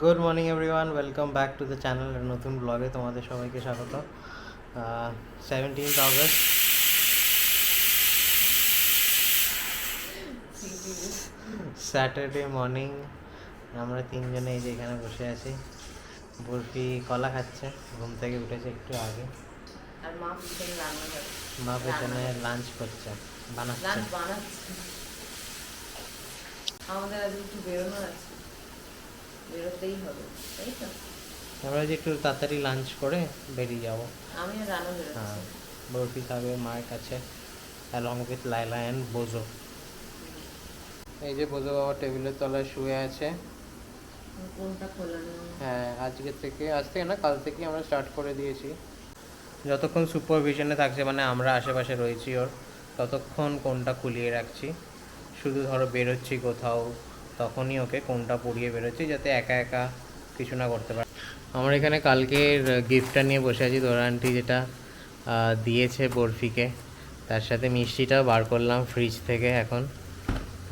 Good morning everyone welcome back to the channel নতুন ব্লগে তোমাদের সবাইকে স্বাগত। সেভেন্টিন্থ আগস্ট স্যাটারডে মর্নিং আমরা তিনজনে এই যে এখানে বসে আছি। বরফি কলা খাচ্ছে ঘুম থেকে উঠেছে একটু আগে। আর মা পিছনে রান্না করে মা পেছনে লাঞ্চ করছে বানাচ্ছে। লাঞ্চ বানাচ্ছে। আমাদের আজ একটু বেরোনো আছে। বেরোতেই হবে তাই তো? আমরা যে একটু তাড়াতাড়ি লাঞ্চ করে বেরিয়ে যাব। আমি রানু হ্যাঁ বেরোচ্ছি বরফি খাবে মায়ের কাছে along with Laila and Bozo. এই যে বোজো বাবা টেবিলের তলায় শুয়ে আছে। হ্যাঁ আজকে থেকে আজ থেকে না কাল থেকে আমরা স্টার্ট করে দিয়েছি। যতক্ষণ সুপারভিশনে থাকছে মানে আমরা আশেপাশে রয়েছি ওর ততক্ষণ কোনটা খুলিয়ে রাখছি। শুধু ধরো বেরোচ্ছি কোথাও তখনই ওকে কোনটা পরিয়ে বেরোচ্ছি যাতে একা একা কিছু না করতে পারে। আমার এখানে কালকের গিফটটা নিয়ে বসে আছি তোরা আন্টি যেটা দিয়েছে বরফিকে। তার সাথে মিষ্টিটাও বার করলাম ফ্রিজ থেকে এখন।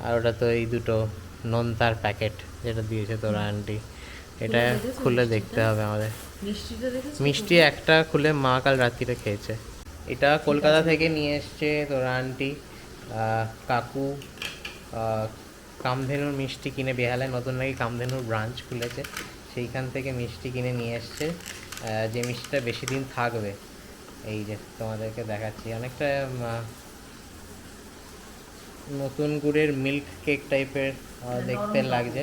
আর ওটা তো এই দুটো নোনতার প্যাকেট যেটা দিয়েছে তোরা আন্টি এটা খুলে দেখতে হবে আমাদের। মিষ্টি একটা খুলে মা কাল রাত্রিরে খেয়েছে। এটা কলকাতা থেকে নিয়ে এসছে তোরা আন্টি কাকু কামধেনুর মিষ্টি কিনে বেহালায় নতুন নাকি কামধেনুর ব্রাঞ্চ খুলেছে। সেইখান থেকে মিষ্টি কিনে নিয়ে এসছে। যে মিষ্টিটা বেশি দিন থাকবে এই যে তোমাদেরকে দেখাচ্ছি। অনেকটা নতুন গুড়ের মিল্ক কেক টাইপের দেখতে লাগছে।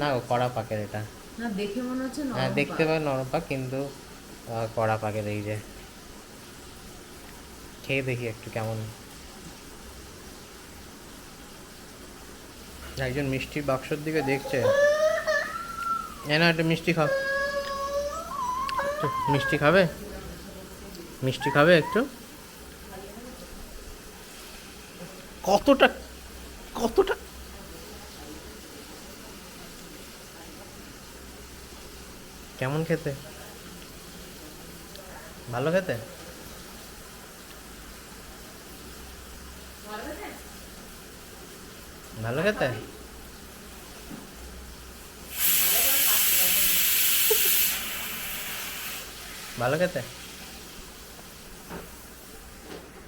না গো, কড়া পাকের এটা। না দেখে মনে হচ্ছে হ্যাঁ দেখতে। পাই নরম পাক কিন্তু কড়া পাকের এই যে। খেয়ে দেখি একটু কেমন একজন মিষ্টি বাক্সর দিকে দেখছে। এ না একটা মিষ্টি খাও। মিষ্টি খাবে? মিষ্টি খাবে একটু? কতটা কতটা? কেমন খেতে? ভালো খেতে? ভালো খেতে ভালো খেতে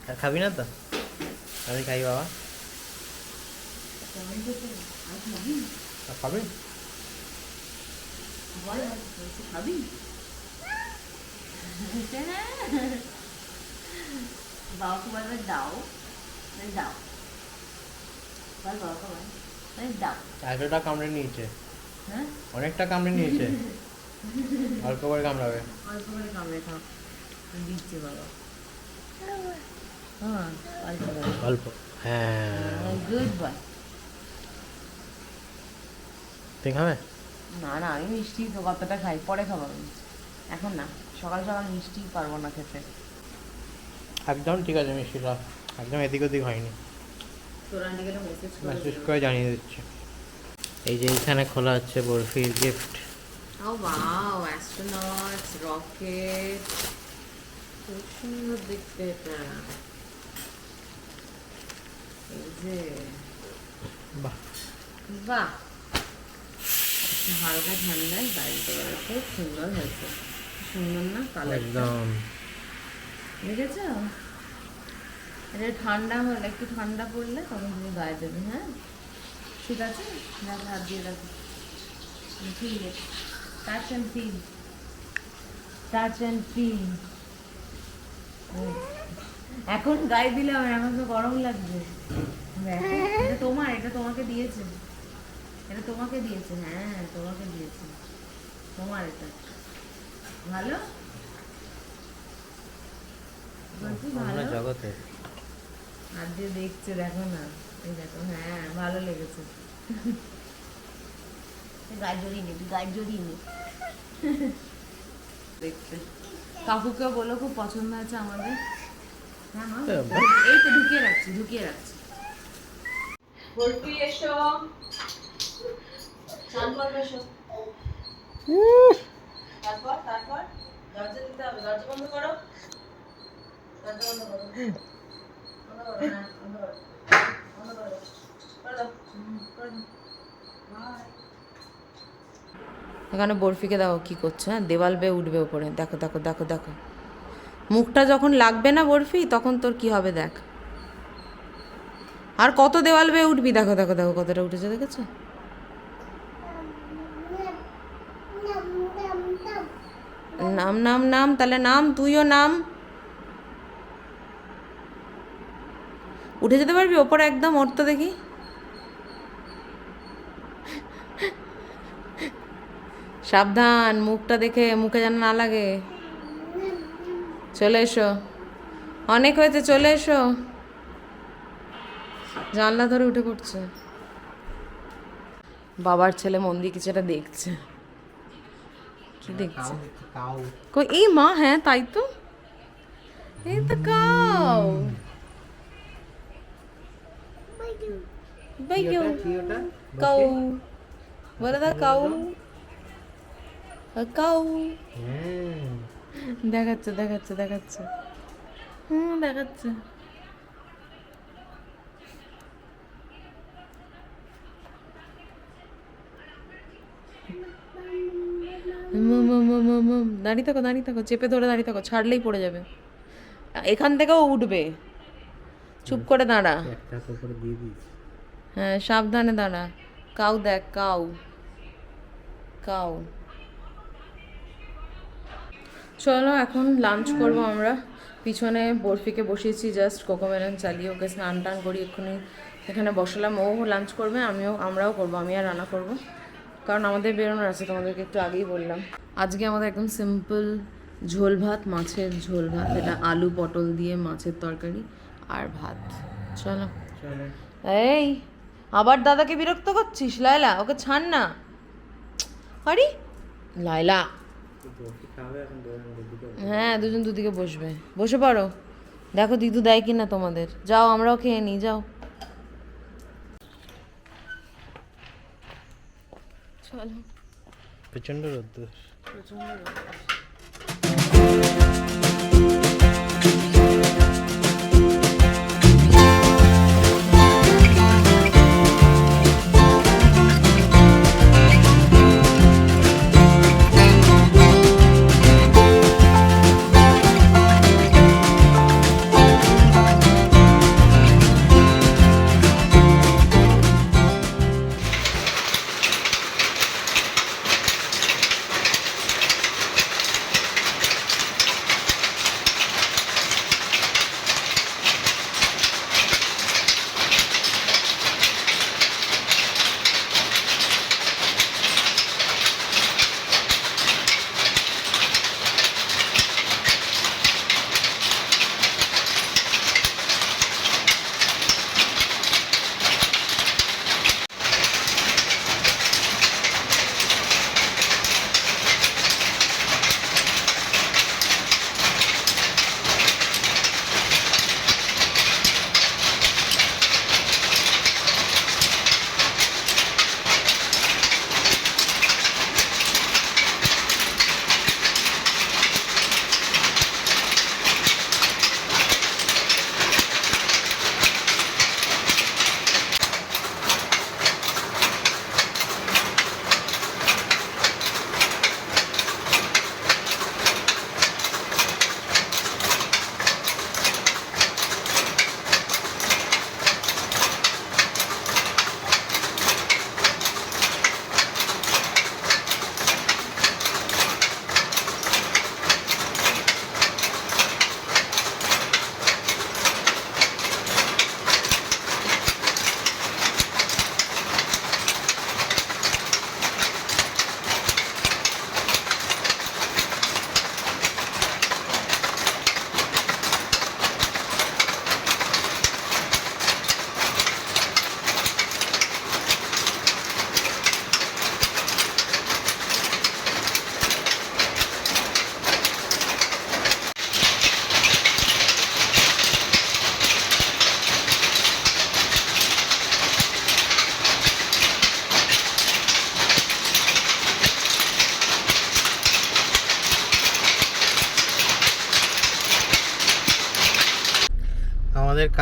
আর খাবি না তো আমি খাই বাবা খাবি? খাবি? বাবাকে দাও দাও বল বাবাকে বল বলে দাও এতটা কামড়ে নিয়েছে। হ্যাঁ অনেকটা কামড়ে নিয়েছে। অল্প করে কামড়াবে। অল্প করে কামড়ে খাও। দিচ্ছে বাবা। হ্যাঁ অল্প হ্যাঁ। গুড বয় তুই খাবে? না না আমি মিষ্টি তো কতটা খাই পরে খাব আমি। এখন না সকাল সকাল মিষ্টি পারব না খেতে। একদম ঠিক আছে মিষ্টিটা একদম এদিক ওদিক হয়নি। মেসেজ করে জানিয়ে দিচ্ছে। এই যে এখানে খোলা হচ্ছে বরফির গিফট ও ওয়াও অ্যাস্ট্রোনটস রকেট খুব সুন্দর দেখতে এটা। এই যে বাহ। বাহ। হালকা ঠান্ডায় বাড়িতে খুব সুন্দর হয়েছে। সুন্দর না কালারটা একদম। দেখেছ? এটা ঠান্ডা হলে একটু ঠান্ডা পড়লে তখন তুমি গায়ে দেবে হ্যাঁ? ঠিক আছে? রাখ হাত দিয়ে রাখো। ঠিক আছে। Touch and feel touch and feel এখন গায়ে দিলে আমার এখন তো গরম লাগবে। এটা তোমার এটা তোমাকে দিয়েছে। এটা তোমাকে দিয়েছে হ্যাঁ তোমাকে দিয়েছে। তোমার এটা। ভালো? বলছি ভালো? জগতে। আর যে দেখছে দেখো না। এই দেখো হ্যাঁ ভালো লেগেছে। গায়ে জড়িয়ে নে গায়ে নে। দেখতে। কাকুকে বলো খুব পছন্দ হয়েছে আমাদের। হ্যাঁ হ্যাঁ, এই তো ঢুকিয়ে রাখছি ঢুকিয়ে রাখছি। ভর্তি এসো। তারপর তারপর দরজা দিতে হবে। দরজা বন্ধ করো। দরজা বন্ধ করো। এখানে বরফিকে দেখো কি করছে হ্যাঁ? দেওয়াল বেয়ে উঠবে ওপরে। দেখো দেখো দেখো দেখো। মুখটা যখন লাগবে না বরফি, তখন তোর কি হবে দেখ। আর কত দেওয়াল বেয়ে উঠবি? দেখো দেখো দেখো কতটা উঠেছে, দেখেছ? নাম নাম নাম, তাহলে নাম, তুইও নাম। উঠে যেতে পারবি? ওপরে একদম ওর তো দেখি। সাবধান মুখটা দেখে মুখে যেন না লাগে। চলে এসো। অনেক হয়েছে চলে এসো। জানলা ধরে উঠে পড়ছে। বাবার ছেলে মন দিয়ে কিছু একটা দেখছে। কি দেখছে? কই এই মা হ্যাঁ তাই তো? এই তো কাউ। ওটা কাউ বলে দা কাউ কাউ দেখাচ্ছে দেখাচ্ছে দেখাচ্ছে হুম দেখাচ্ছে। দাঁড়িয়ে থাকো দাঁড়িয়ে থাকো চেপে ধরে দাঁড়িয়ে থাকো ছাড়লেই পড়ে যাবে এখান থেকেও উঠবে চুপ করে দাঁড়া। হ্যাঁ সাবধানে দাঁড়া। কাউ দেখ কাউ। কাউ। চলো এখন লাঞ্চ করব আমরা। পিছনে বরফিকে বসিয়েছি জাস্ট কোকো কোকোমেলন চালিয়ে ওকে স্নান টান করি এক্ষুনি এখানে বসালাম। ও লাঞ্চ করবে আমিও আমরাও করব আমি আর রান্না করব। কারণ আমাদের বেরোনোর আছে তোমাদেরকে একটু আগেই বললাম। আজকে আমাদের একদম সিম্পল ঝোল ভাত মাছের ঝোল ভাত এটা আলু পটল দিয়ে মাছের তরকারি। আর ভাত। চলো। চলো। এই আবার দাদাকে বিরক্ত করছিস লায়লা? ওকে ছাড় না। আরে লায়লা। হ্যাঁ দুজন দুদিকে বসবে। বসে পড়ো। দেখো দিদু দেয় কি না তোমাদের। যাও আমরাও খেয়ে নিই যাও। চলো। প্রচণ্ড রোদ্দুর আমাদের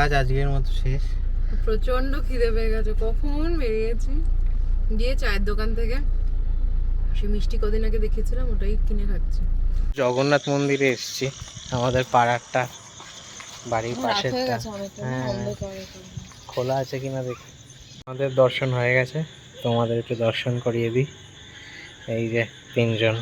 কাজ আজকের মতো শেষ। প্রচণ্ড খিদে পেয়ে গেছে। কখন বেরিয়েছি? গিয়ে চায়ের দোকান থেকে। সে মিষ্টি কদিন আগে দেখেছিলাম ওটাই কিনে খাচ্ছি। জগন্নাথ মন্দিরে এসেছি। আমাদের পাড়ারটা বাড়ির পাশেরটা। হ্যাঁ খোলা আছে কিনা দেখি। আমাদের দর্শন হয়ে গেছে। তোমাদের একটু দর্শন করিয়ে দিই। এই যে তিনজন।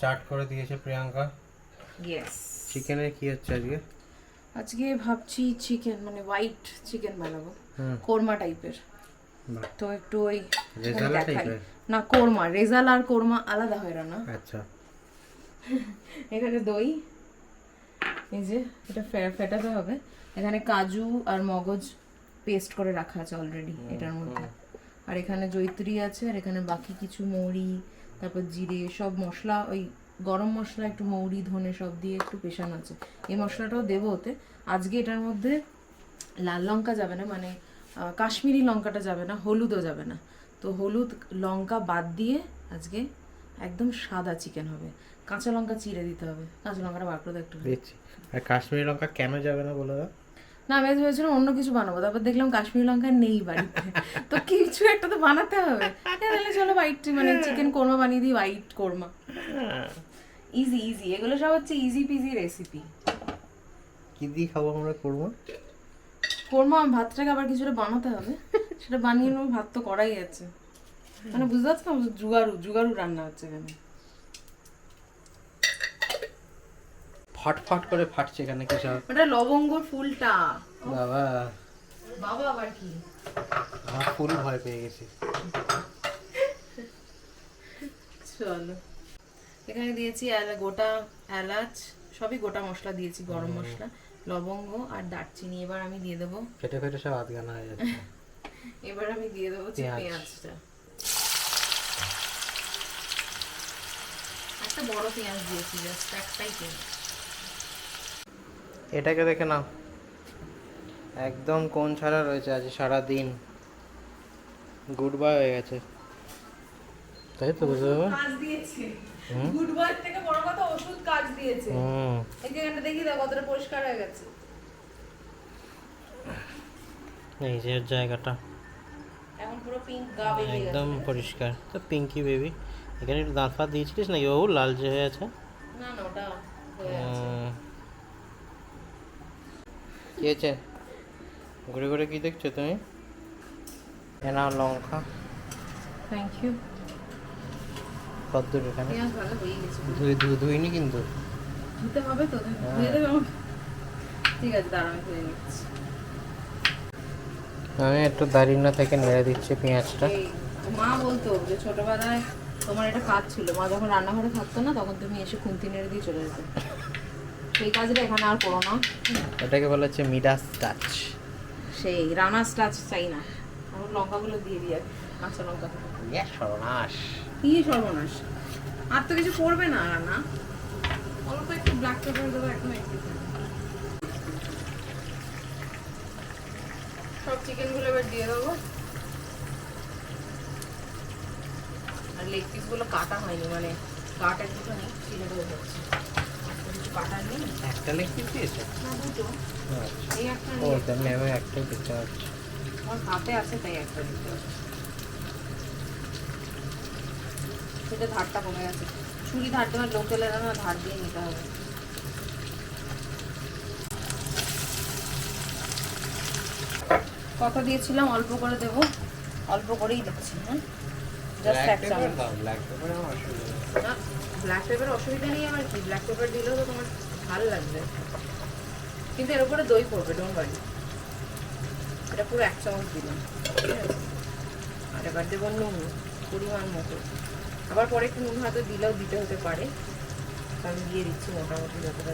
স্টার্ট করে দিয়েছে প্রিয়াঙ্কা। ইয়েস চিকেনের কি হচ্ছে আজকে? আজকে ভাবছি চিকেন মানে হোয়াইট চিকেন বানাবো। কোরমা টাইপের তো একটু ওই রেজালা টাইপের না কোরমা রেজাল আর কোরমা আলাদা হয় রান্না আচ্ছা। এখানে দই এই যে এটা ফেটাতে হবে। এখানে কাজু আর মগজ পেস্ট করে রাখা আছে অলরেডি এটার মধ্যে। আর এখানে জৈত্রী আছে আর এখানে বাকি কিছু মৌরি তারপর জিরে, সব মশলা, ওই গরম মশলা, একটু মৌরি, ধনে সব দিয়ে একটু পেশানো আছে। এই মশলাটাও দেবো ওতে। আজকে এটার মধ্যে লাল লঙ্কা যাবে না মানে কাশ্মীরি লঙ্কাটা যাবে না, হলুদও যাবে না। তো হলুদ, লঙ্কা বাদ দিয়ে আজকে একদম সাদা চিকেন হবে। কাঁচা লঙ্কা চিড়ে দিতে হবে। কাঁচা লঙ্কাটা বার করে একটু আর কাশ্মীরি লঙ্কা কেন যাবে না বলে দাও? না আমি ভেবেছিলাম অন্য কিছু বানাবো তারপর দেখলাম কাশ্মীরি লঙ্কা নেই বাড়িতে। তো কিছু একটা তো বানাতে হবে। হ্যাঁ, তাহলে চলো হোয়াইট মানে চিকেন কোরমা বানিয়ে দিই হোয়াইট কোরমা। ইজি ইজি এগুলো সব হচ্ছে ইজি পিজি রেসিপি কি দিয়ে খাব আমরা কোরমা? কোরমা ভাতটাকে আবার কিছুটা বানাতে হবে। সেটা বানিয়ে নেব ভাত তো করাই আছে। মানে বুঝতে পারছ না জুগারু জুগারু রান্না হচ্ছে এখানে। ফট ফট করে ফাটছে এখানে কি সব? ওটা লবঙ্গর ফুলটা। বাবা। বাবা আবার কি? আমার ফুল ভয় পেয়ে গেছি। চলো। এখানে দিয়েছি গোটা এলাচ সবই গোটা মশলা দিয়েছি গরম মশলা লবঙ্গ আর দারচিনি। এবার আমি দিয়ে দেবো। ফেটে ফেটে সব হাত গানা হয়ে যাচ্ছে। এবার আমি দিয়ে দেবো পেঁয়াজটা। একটা বড় পেঁয়াজ দিয়েছি জাস্ট একটাই পেঁয়াজ। এটাকে দেখে নাও। একদম কোন ছাড়া রয়েছে আজ সারা দিন গুড বাই হয়ে গেছে। তাই তো বুঝতে পারবে কাজ দিয়েছে। গুড বয়ের থেকে বড় কথা ওষুধ কাজ দিয়েছে। হুম। এই জায়গাটা দেখি দাও কতটা পরিষ্কার হয়ে গেছে। এই যে জায়গাটা। এখন পুরো পিঙ্ক গা বেরিয়ে গেছে। একদম পরিষ্কার। তো পিঙ্কি বেবি। এখানে একটু দাঁত ফাঁত দিয়েছিলিস নাকি ও লাল যে হয়ে আছে। না না ওটা হয়ে আছে। হুম। কি হয়েছে? ঘুরে ঘুরে কি দেখছ তুমি? এনা লঙ্কা। থ্যাংক ইউ কদ্দূর এখানে। হয়ে ধুই ধুই ধুইনি কিন্তু? ধুতে হবে তো ধুয়ে দেবে। আমাকে ঠিক আছে দাঁড়া আমি ধুয়ে নিচ্ছি। আমি একটু দাঁড়িয়ে না থেকে নেড়ে দিচ্ছি পেঁয়াজটা। মা বলতো যে ছোটবেলায় তোমার একটা কাজ ছিল। মা যখন রান্নাঘরে থাকতো না তখন তুমি এসে খুন্তি নেড়ে দিয়ে চলে যেতে। সেই কাজটা এখানে আর করো না। এটাকে বলা হচ্ছে মিডাস টাচ সেই রান্না স্টাচ চাই না। আমার লঙ্কাগুলো দিয়ে দিয়ে কাঁচা লঙ্কা। ইয়ে সর্বনাশ। কি সর্বনাশ? আর তো কিছু করবে না রান্না অল্প একটু ব্ল্যাক পেপার দেবো এখন একটু সব চিকেনগুলো এবার দিয়ে দেবো। আর লেগ পিসগুলো কাটা হয়নি মানে কাটা নেই ছিঁড়ে দেবো হচ্ছে কিছু কাটা নেই একটা লেগ পিস দিয়েছে? না দুটো। আচ্ছা। এই একটা ও তাহলে আমি একটাই দিতে পারছি হাতে আছে তাই একটা দিতে হচ্ছে সেটা ধারটা কমে গেছে। ছুরি ধার দেওয়ার লোক এলে ধার দিয়ে নিতে হবে। কথা দিয়েছিলাম? অল্প করে দেব। অল্প করেই দিচ্ছি হ্যাঁ? জাস্ট এক চামচ। না ব্ল্যাক পেপার অসুবিধা নেই আমার কি? ব্ল্যাক পেপার দিলেও তো তোমার ভালো লাগবে। কিন্তু এর উপরে দই পড়বে ডোন্ট বাড়ি এটা পুরো এক চামচ দিলাম আর এবার দেবো নুন, পরিমাণ মতো। আবার পরে একটু নুন হয়তো দিলেও দিতে হতে পারে। আমি দিয়ে দিচ্ছি মোটামুটি যতটা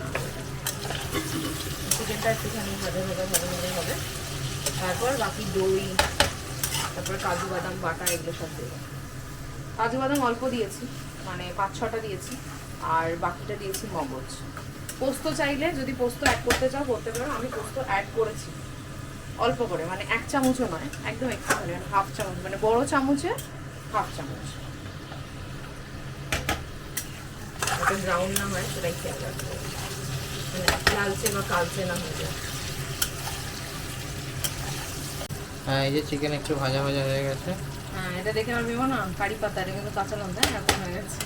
না, চিকেনটা একটুখানি ভাজা ভাজা ভাজা ভাজা হবে। তারপর বাকি দই তারপর কাজু বাদাম, বাটা এগুলো সব দেবো। কাজু বাদাম অল্প দিয়েছি মানে পাঁচ ছটা দিয়েছি, আর বাকিটা দিয়েছি মগজ। পোস্ত চাইলে যদি পোস্ত অ্যাড করতে চাও, করতে পারো। আমি পোস্ত অ্যাড করেছি, অল্প করে মানে এক চামচও নয়, একদম একটু মানে হাফ চামচ মানে বড় চামচে হাফ চামচ। ব্রাউন না হয়, সেটাই খেয়াল রাখতে মানে লালচে বা কালচে না হয়ে যায়। হ্যাঁ এই যে চিকেন একটু ভাজা ভাজা হয়ে গেছে। হ্যাঁ এটা দেখে আমার ভেবো না, কারি পাতা, এটা কিন্তু কাঁচা লঙ্কা, এরকম হয়ে গেছে।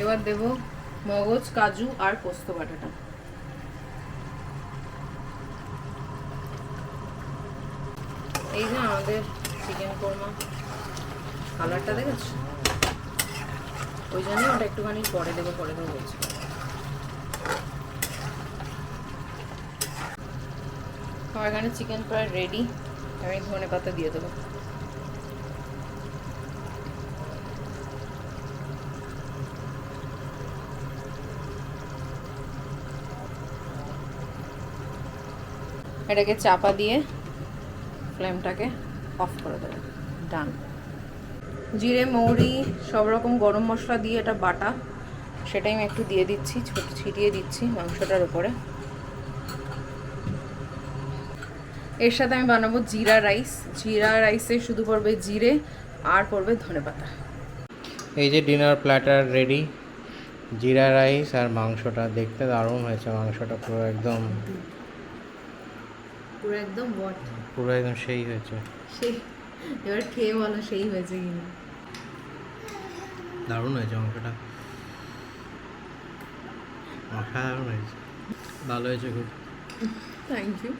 এবার দেব মগজ, কাজু আর পোস্ত বাটাটা। এই যে আমাদের চিকেন কোরমা কালারটা দেখেছ? ওই জন্য ওটা একটুখানি পরে দেবো পরে দেবো বলছি। আমার এখানে চিকেন প্রায় রেডি আমি ধনে পাতা দিয়ে দেবো। এটাকে চাপা দিয়ে ফ্লেমটাকে অফ করে দেবো। ডান জিরে মৌরি সব রকম গরম মশলা দিয়ে এটা বাটা। সেটাই আমি একটু দিয়ে দিচ্ছি ছোট ছিটিয়ে দিচ্ছি মাংসটার উপরে। এর সাথে আমি বানাবো জিরা রাইস। জিরা রাইসে শুধু পড়বে জিরে আর পড়বে ধনেপাতা এই যে dinner platter ready jeera rice আর মাংসটা। দেখতে দারুণ হয়েছে মাংসটা পুরো একদম পুরো একদম বট। পুরো একদম সেই হয়েছে। সেই এবার খেয়ে বলো সেই হয়েছে কিনা। দারুণ হয়েছে মাংসটা। অসাধারণ হয়েছে। ভালো হয়েছে খুব। থ্যাংক ইউ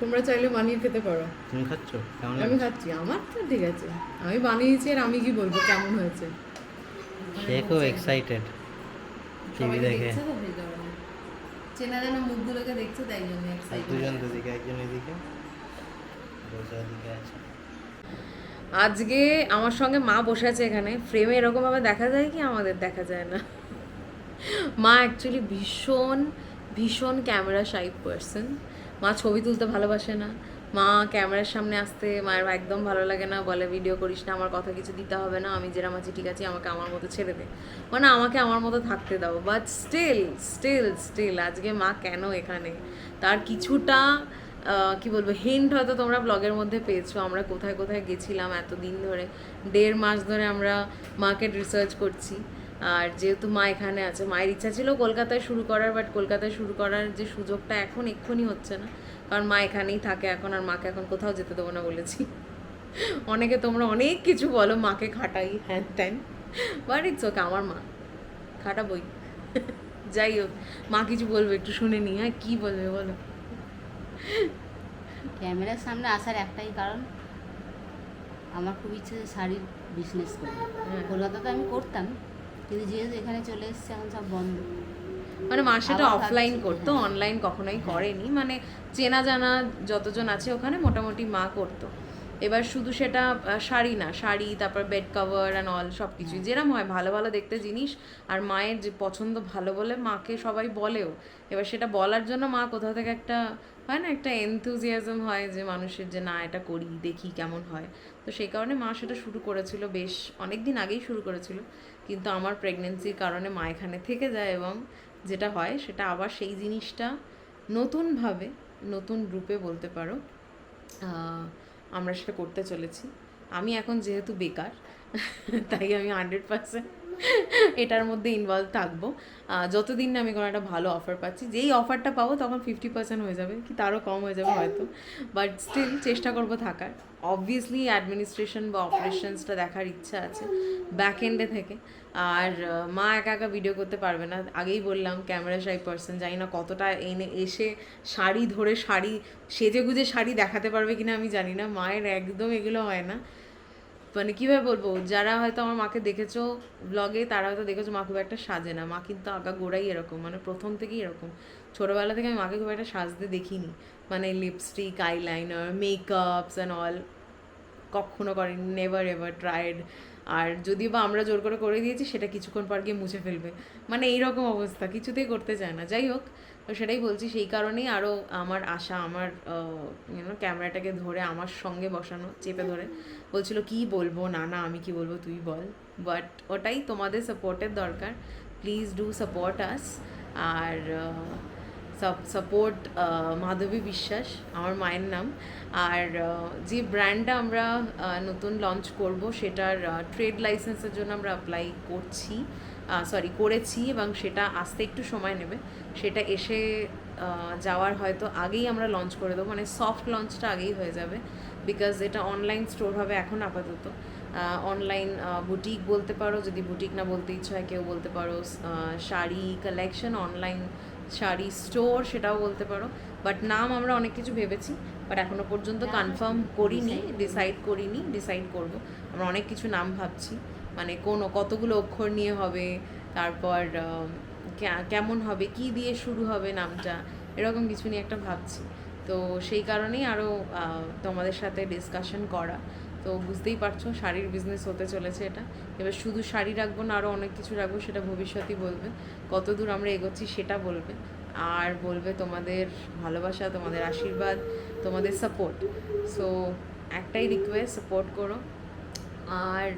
তোমরা চাইলে বানিয়ে খেতে পারো। তুমি খাচ্ছ? কেমন আমি খাচ্ছি। আমার তো ঠিক আছে। আমি বানিয়েছি আর আমি কি বলব? কেমন হয়েছে? সে খুব এক্সাইটেড টিভি দেখে। চেনা জানা মুখগুলোকে দেখছে তাই জন্য আর দুজন দুদিকে একজন এদিকে। বসে ওদিকে আছে। আজকে আমার সঙ্গে মা বসে আছে এখানে। ফ্রেমে এরকমভাবে দেখা যায় কি? আমাদের দেখা যায় না। মা অ্যাকচুয়ালি ভীষণ ভীষণ ক্যামেরা শাই পার্সন মা ছবি তুলতে ভালোবাসে না। মা ক্যামেরার সামনে আসতে মায়ের একদম ভালো লাগে না। বলে ভিডিও করিস না, আমার কথা কিছু দিতে হবে না। আমি যেরকম আছি, ঠিক আছে, আমাকে আমার মতো ছেড়ে দে। মানে আমাকে আমার মতো থাকতে দাও। বাট স্টিল স্টিল স্টিল আজকে মা কেন এখানে? তার কিছুটা কি বলব হিন্ট হয়তো তোমরা ব্লগের মধ্যে পেয়েছ। আমরা কোথায় কোথায় গেছিলাম এত দিন ধরে। দেড় মাস ধরে আমরা মার্কেট রিসার্চ করছি। আর যেহেতু মা এখানে আছে, মায়ের ইচ্ছা ছিল কলকাতায় শুরু করার বাট কলকাতায় শুরু করার যে সুযোগটা এখন এক্ষুনি হচ্ছে না। কারণ মা এখানেই থাকে এখন, আর মাকে এখন কোথাও যেতে দেবো না বলেছি। অনেকে তোমরা অনেক কিছু বলো মাকে খাটাই হ্যান ত্যান বাট ইটস ওকে আমার মা। খাটাবই। যাই হোক, মা কিছু বলবে একটু শুনে নি হ্যাঁ কী বলবে বলো? ক্যামেরার সামনে আসার একটাই কারণ আমার খুব ইচ্ছে যে শাড়ির বিজনেস করি। কলকাতাতে আমি করতাম কিন্তু যেহেতু এখানে চলে এসছে এখন সব বন্ধ মানে মা সেটা অফলাইন করতো। অনলাইন কখনোই করেনি মানে চেনা জানা যতজন আছে ওখানে মোটামুটি মা করতো এবার শুধু সেটা শাড়ি না শাড়ি তারপর বেড কভার অ্যান্ড অল সব কিছুই যেরম হয় ভালো ভালো দেখতে জিনিস আর মায়ের যে পছন্দ ভালো বলে মাকে সবাই বলেও। এবার সেটা বলার জন্য মা কোথাও থেকে একটা হয় না একটা এনথুজিয়াজম হয় যে মানুষের যে না এটা করি দেখি কেমন হয়। তো সেই কারণে মা সেটা শুরু করেছিল বেশ অনেক দিন আগেই শুরু করেছিল। কিন্তু আমার প্রেগনেন্সির কারণে মা এখানে থেকে যায় এবং যেটা হয় সেটা আবার সেই জিনিসটা নতুনভাবে নতুন রূপে বলতে পারো আমরা সেটা করতে চলেছি। আমি এখন যেহেতু বেকার তাই আমি হান্ড্রেড পার্সেন্ট এটার মধ্যে ইনভলভ থাকব। যতদিন না আমি কোনো একটা ভালো অফার পাচ্ছি, যেই অফারটা পাবো তখন ফিফটি পার্সেন্ট হয়ে যাবে, কি তারও কম হয়ে যাবে হয়তো। বাট স্টিল চেষ্টা করব থাকার। অবভিয়াসলি অ্যাডমিনিস্ট্রেশন বা অপারেশনসটা দেখার ইচ্ছা আছে ব্যাক এন্ডে থেকে। আর মা একা একা ভিডিও করতে পারবে না। আগেই বললাম ক্যামেরা শাই পার্সন জানি না কতটা এনে এসে শাড়ি ধরে শাড়ি সেজে গুজে শাড়ি দেখাতে পারবে কিনা আমি জানি না। মায়ের একদম এগুলো হয় না। মানে কীভাবে বলব? যারা হয়তো আমার মাকে দেখেছ ব্লগে তারা হয়তো দেখেছ মা খুব একটা সাজে না। মা কিন্তু আগা গোড়াই এরকম মানে প্রথম থেকেই এরকম। ছোটোবেলা থেকে আমি মাকে খুব একটা সাজতে দেখিনি। মানে lipstick eyeliner makeups and all কখনো করেনি নেভার এভার ট্রাইড আর যদিও বা আমরা জোর করে করে দিয়েছি, সেটা কিছুক্ষণ পর গিয়ে মুছে ফেলবে। মানে এইরকম অবস্থা, কিছুতেই করতে চায় না। যাই হোক তো সেটাই বলছি, সেই কারণেই আরও আমার আশা, আমার ইউনো ক্যামেরাটাকে ধরে, আমার সঙ্গে বসানো, চেপে ধরে। বলছিল, কি বলব? না না, আমি কি বলব? তুই বল। বাট ওটাই তোমাদের সাপোর্টের দরকার। প্লিজ ডু সাপোর্ট আস আর সাপোর্ট মাধবী বিশ্বাস, আমার মায়ের নাম। আর যে ব্র্যান্ডটা আমরা নতুন লঞ্চ করব, সেটার ট্রেড লাইসেন্সের জন্য আমরা অ্যাপ্লাই করছি। সরি করেছি এবং সেটা আসতে একটু সময় নেবে। সেটা এসে যাওয়ার হয়তো আগেই আমরা লঞ্চ করে দেবো। মানে সফট লঞ্চটা আগেই হয়ে যাবে বিকজ এটা অনলাইন স্টোর হবে এখন আপাতত। অনলাইন বুটিক বলতে পারো যদি বুটিক না বলতে ইচ্ছা হয় কেউ বলতে পারো। Sari collection online sari store সেটাও বলতে পারো। বাট নাম আমরা অনেক কিছু ভেবেছি বাট এখনও পর্যন্ত কনফার্ম করিনি ডিসাইড করিনি ডিসাইড করব। আমরা অনেক কিছু নাম ভাবছি। মানে কোন, কতগুলো অক্ষর নিয়ে হবে, তারপর কেমন হবে, কি দিয়ে শুরু হবে নামটা, এরকম কিছু নিয়ে একটা ভাবছি। তো সেই কারণেই আরও তোমাদের সাথে ডিসকাশন করা। তো বুঝতেই পারছ, শাড়ির বিজনেস হতে চলেছে এটা। এবার শুধু শাড়ি রাখব না আরও অনেক কিছু রাখব, সেটা ভবিষ্যতেই বলবে। কত দূর আমরা এগোচ্ছি সেটা বলবে। আর বলবে তোমাদের ভালোবাসা, তোমাদের আশীর্বাদ, তোমাদের সাপোর্ট সো একটাই রিকোয়েস্ট সাপোর্ট করো। আর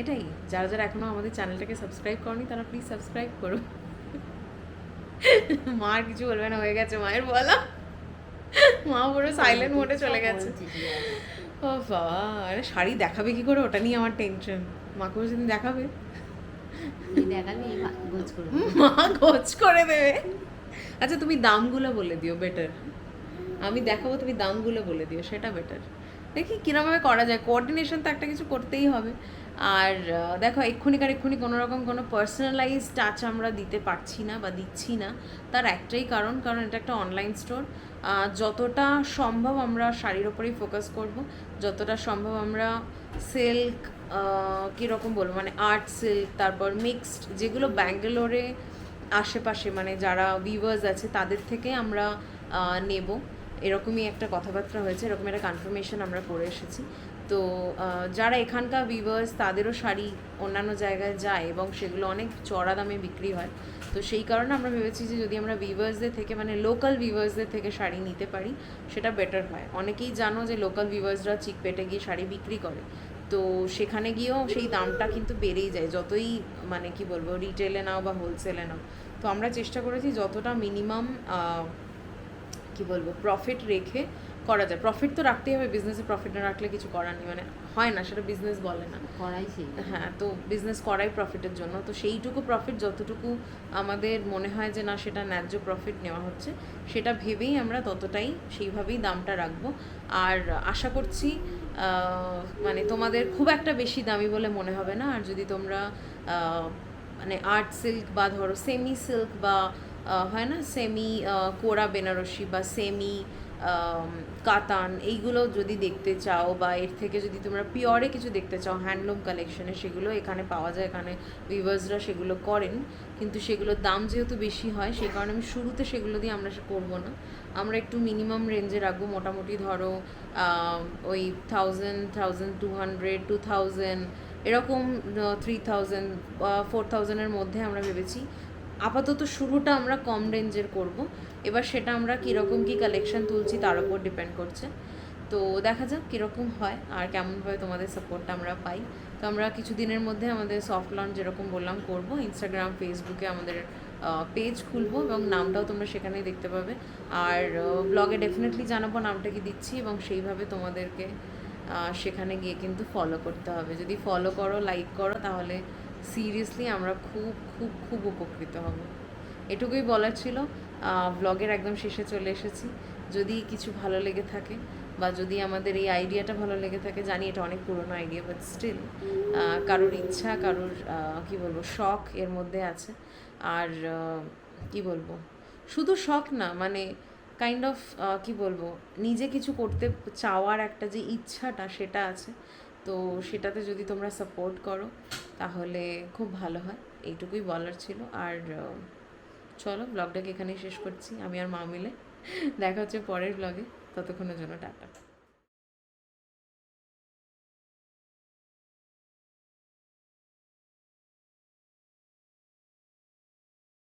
এটাই যারা যারা এখনও আমাদের চ্যানেলটাকে সাবস্ক্রাইব করনি তারা প্লিজ সাবস্ক্রাইব করো। মা কিছু বলবে না হয়ে গেছে মায়ের বলা। মা পুরো সাইলেন্ট মোডে চলে গেছে। ও বাবা আরে শাড়ি দেখাবে কি করে? ওটা নিয়ে আমার টেনশন মাকে সেদিন দেখাবে? গোজ মা গোছ করে দেবে। আচ্ছা তুমি দামগুলো বলে দিও বেটার আমি দেখাবো তুমি দামগুলো বলে দিও সেটা বেটার দেখি কিরমভাবে করা যায়। কোঅর্ডিনেশন তো একটা কিছু করতেই হবে। আর দেখো এক্ষুনিকার এক্ষুনি কোনো রকম কোনো পার্সোনালাইজ টাচ আমরা দিতে পারছি না বা দিচ্ছি না। তার একটাই কারণ কারণ এটা একটা অনলাইন স্টোর যতটা সম্ভব আমরা শাড়ির ওপরেই ফোকাস করব। যতটা সম্ভব আমরা সিল্ক কীরকম বলব? মানে আর্ট সিল্ক তারপর মিক্সড যেগুলো ব্যাঙ্গালোরে আশেপাশে মানে যারা ভিভার্স আছে, তাদের থেকে আমরা নেব। এরকমই একটা কথাবার্তা হয়েছে, এরকম একটা কনফার্মেশন আমরা করে এসেছি। তো যারা এখানকার ভিভার্স তাদেরও শাড়ি অন্যান্য জায়গায় যায় এবং সেগুলো অনেক চড়া দামে বিক্রি হয়। তো সেই কারণে আমরা ভেবেছি যে যদি আমরা ভিভার্সদের থেকে মানে লোকাল ভিভার্সদের থেকে শাড়ি নিতে পারি, সেটা বেটার হয়। অনেকেই জানো যে লোকাল ভিভার্সরা চিক পেটে গিয়ে শাড়ি বিক্রি করে। তো সেখানে গিয়েও সেই দামটা কিন্তু বেড়েই যায়, যতই মানে কি বলব রিটেলে নাও বা হোলসেলে নাও। তো আমরা চেষ্টা করেছি যতটা মিনিমাম কি বলব প্রফিট রেখে করা যায়। প্রফিট তো রাখতেই হবে বিজনেসে প্রফিট না রাখলে কিছু করার নেই। মানে হয় না সেটা বিজনেস বলে না। করাই হ্যাঁ তো বিজনেস করাই প্রফিটের জন্য। তো সেইটুকু প্রফিট যতটুকু আমাদের মনে হয় যে না সেটা ন্যায্য প্রফিট নেওয়া হচ্ছে সেটা ভেবেই আমরা ততটাই সেইভাবেই দামটা রাখব। আর আশা করছি মানে তোমাদের খুব একটা বেশি দামি বলে মনে হবে না। আর যদি তোমরা মানে আর্ট সিল্ক বা ধরো সেমি সিল্ক বা হয় না? সেমি কোরা বেনারসি বা সেমি কাতান এইগুলো যদি দেখতে চাও বা এর থেকে যদি তোমরা পিওরে কিছু দেখতে চাও হ্যান্ডলুম কালেকশনে সেগুলো এখানে পাওয়া যায়, এখানে ভিভার্সরা সেগুলো করেন। কিন্তু সেগুলোর দাম যেহেতু বেশি হয় সেই কারণে আমি শুরুতে সেগুলো দিয়ে আমরা সে করব না। আমরা একটু মিনিমাম রেঞ্জে রাখব। মোটামুটি ধরো ওই thousand thousand two hundred two thousand এরকম থ্রি থাউজেন্ড ফোর থাউজেন্ডের মধ্যে আমরা ভেবেছি। আপাতত শুরুটা আমরা কম রেঞ্জের করব। এবার সেটা আমরা কীরকম কী কালেকশন তুলছি তার উপর ডিপেন্ড করছে। তো দেখা যাক কীরকম হয় আর কেমনভাবে তোমাদের সাপোর্টটা আমরা পাই। তো আমরা কিছু দিনের মধ্যে আমাদের সফট লঞ্চ যেরকম বললাম করব। ইনস্টাগ্রাম ফেসবুকে আমাদের পেজ খুলবো এবং নামটাও তোমরা সেখানেই দেখতে পাবে। আর ব্লগে ডেফিনেটলি জানাব নামটা কি দিচ্ছি এবং সেইভাবে তোমাদেরকে সেখানে গিয়ে কিন্তু ফলো করতে হবে। যদি ফলো করো লাইক করো, তাহলে সিরিয়াসলি আমরা খুব খুব খুব উপকৃত হব। এটুকুই বলার ছিল। ব্লগের একদম শেষে চলে এসেছি। যদি কিছু ভালো লেগে থাকে বা যদি আমাদের এই আইডিয়াটা ভালো লেগে থাকে, জানি এটা অনেক পুরনো আইডিয়া বাট স্টিল কারোর ইচ্ছা, কারোর কি বলব, শখ এর মধ্যে আছে। আর কি বলব, শুধু শখ না মানে কাইন্ড অফ কি বলব, নিজে কিছু করতে চাওয়ার একটা যে ইচ্ছাটা, সেটা আছে। তো সেটাতে যদি তোমরা সাপোর্ট করো তাহলে খুব ভালো হয়, এইটুকুই বলার ছিল। আর চলো ব্লগটাকে এখানেই শেষ করছি, আমি আর মা মিলে। দেখা হচ্ছে পরের ব্লগে। ততক্ষণের জন্য টাটা।